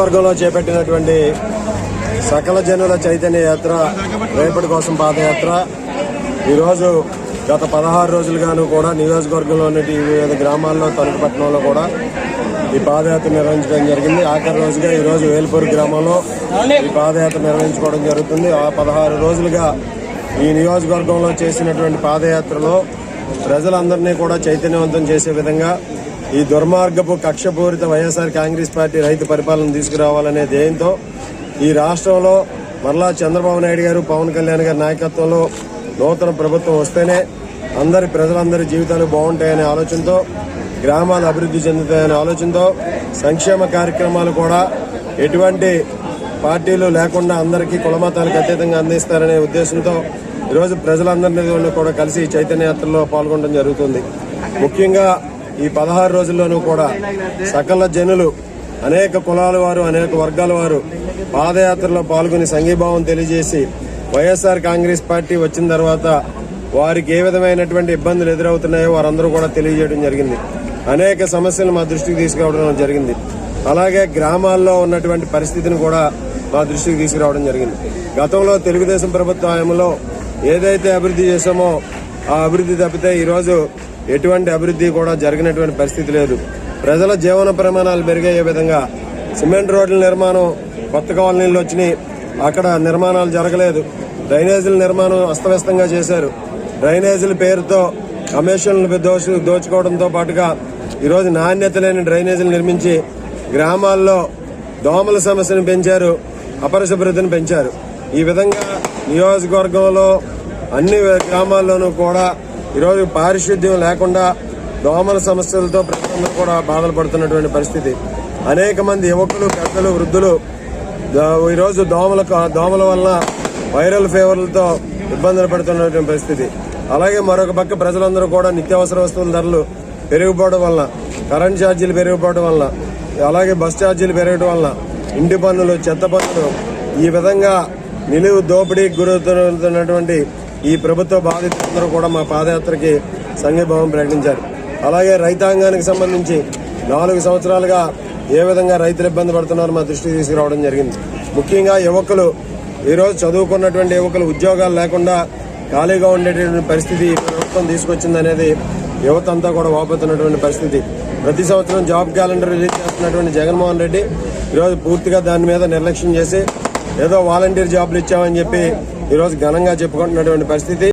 వర్గంలో చేపట్టినటువంటి సకల జనుల చైతన్య యాత్ర రేపటి కోసం పాదయాత్ర. ఈరోజు గత పదహారు రోజులుగాను కూడా నియోజకవర్గంలోని వివిధ గ్రామాల్లో తణుకుపట్నంలో కూడా ఈ పాదయాత్ర నిర్వహించడం జరిగింది. ఆఖరి రోజుగా ఈరోజు రోజు వేల్పూర్ గ్రామంలో ఈ పాదయాత్ర నిర్వహించుకోవడం జరుగుతుంది. ఆ పదహారు రోజులుగా ఈ నియోజకవర్గంలో చేసినటువంటి పాదయాత్రలో ప్రజలందరినీ కూడా చైతన్యవంతం చేసే విధంగా ఈ దుర్మార్గపు కక్షపూరిత వైఎస్ఆర్ కాంగ్రెస్ పార్టీ రైతు పరిపాలన తీసుకురావాలనే ధ్యేయంతో ఈ రాష్ట్రంలో మరలా చంద్రబాబు నాయుడు గారు పవన్ కళ్యాణ్ గారి నాయకత్వంలో నూతన ప్రభుత్వం వస్తేనే అందరి ప్రజలందరి జీవితాలు బాగుంటాయనే ఆలోచనతో గ్రామాలు అభివృద్ధి చెందుతాయనే ఆలోచనతో సంక్షేమ కార్యక్రమాలు కూడా ఎటువంటి పార్టీలు లేకుండా అందరికీ కులమతాలకు అతీతంగా అందిస్తారనే ఉద్దేశంతో ఈరోజు ప్రజలందరినీ కూడా కలిసి ఈ చైతన్య యాత్రలో పాల్గొనడం జరుగుతుంది. ముఖ్యంగా ఈ పదహారు రోజుల్లోనూ కూడా సకల జనులు అనేక కులాల వారు అనేక వర్గాల వారు పాదయాత్రలో పాల్గొని సంఘీభావం తెలియజేసి వైఎస్ఆర్ కాంగ్రెస్ పార్టీ వచ్చిన తర్వాత వారికి ఏ విధమైనటువంటి ఇబ్బందులు ఎదురవుతున్నాయో వారందరూ కూడా తెలియజేయడం జరిగింది. అనేక సమస్యలు మా దృష్టికి తీసుకురావడం జరిగింది. అలాగే గ్రామాల్లో ఉన్నటువంటి పరిస్థితిని కూడా మా దృష్టికి తీసుకురావడం జరిగింది. గతంలో తెలుగుదేశం ప్రభుత్వ హయాంలో ఏదైతే అభివృద్ధి చేశామో ఆ అభివృద్ధి తప్పితే ఈరోజు ఎటువంటి అభివృద్ధి కూడా జరిగినటువంటి పరిస్థితి లేదు. ప్రజల జీవన ప్రమాణాలు పెరిగే విధంగా సిమెంట్ రోడ్ల నిర్మాణం కొత్త కాలనీలు వచ్చినాయి. అక్కడ నిర్మాణాలు జరగలేదు. డ్రైనేజీల నిర్మాణం అస్తవ్యస్తంగా చేశారు. డ్రైనేజీల పేరుతో కమిషన్లు దోచు దోచుకోవడంతో పాటుగా ఈరోజు నాణ్యత లేని డ్రైనేజీలు నిర్మించి గ్రామాల్లో దోమల సమస్యను పెంచారు అపరిశుభ్రతను పెంచారు. ఈ విధంగా నియోజకవర్గంలో అన్ని గ్రామాల్లోనూ కూడా ఈరోజు పారిశుద్ధ్యం లేకుండా దోమల సమస్యలతో ప్రజలందరూ కూడా బాధలు పడుతున్నటువంటి పరిస్థితి. అనేక మంది యువకులు పెద్దలు వృద్ధులు ఈరోజు దోమల దోమల వలన వైరల్ ఫీవర్లతో ఇబ్బందులు పడుతున్నటువంటి పరిస్థితి. అలాగే మరొక పక్క ప్రజలందరూ కూడా నిత్యావసర వస్తువుల ధరలు పెరిగిపోవడం వల్ల కరెంట్ ఛార్జీలు పెరిగిపోవడం వల్ల అలాగే బస్ ఛార్జీలు పెరగడం వల్ల ఇంటి పన్నులు చెత్త పన్నులు ఈ విధంగా నిలువు దోపిడీకి గురవుతున్నటువంటి ఈ ప్రభుత్వ బాధితులందరూ కూడా మా పాదయాత్రకి సంఘీభావం ప్రకటించారు. అలాగే రైతాంగానికి సంబంధించి నాలుగు సంవత్సరాలుగా ఏ విధంగా రైతులు ఇబ్బంది పడుతున్నారో మా దృష్టికి తీసుకురావడం జరిగింది. ముఖ్యంగా యువకులు ఈరోజు చదువుకున్నటువంటి యువకులు ఉద్యోగాలు లేకుండా ఖాళీగా ఉండేటటువంటి పరిస్థితి ప్రభుత్వం తీసుకొచ్చింది అనేది యువత అంతా కూడా వాపోతున్నటువంటి పరిస్థితి. ప్రతి సంవత్సరం జాబ్ క్యాలెండర్ రిలీజ్ చేస్తున్నటువంటి జగన్మోహన్ రెడ్డి ఈరోజు పూర్తిగా దాని మీద నిర్లక్ష్యం చేసి ఏదో వాలంటీర్ జాబ్లు ఇచ్చామని చెప్పి ఈరోజు ఘనంగా చెప్పుకుంటున్నటువంటి పరిస్థితి.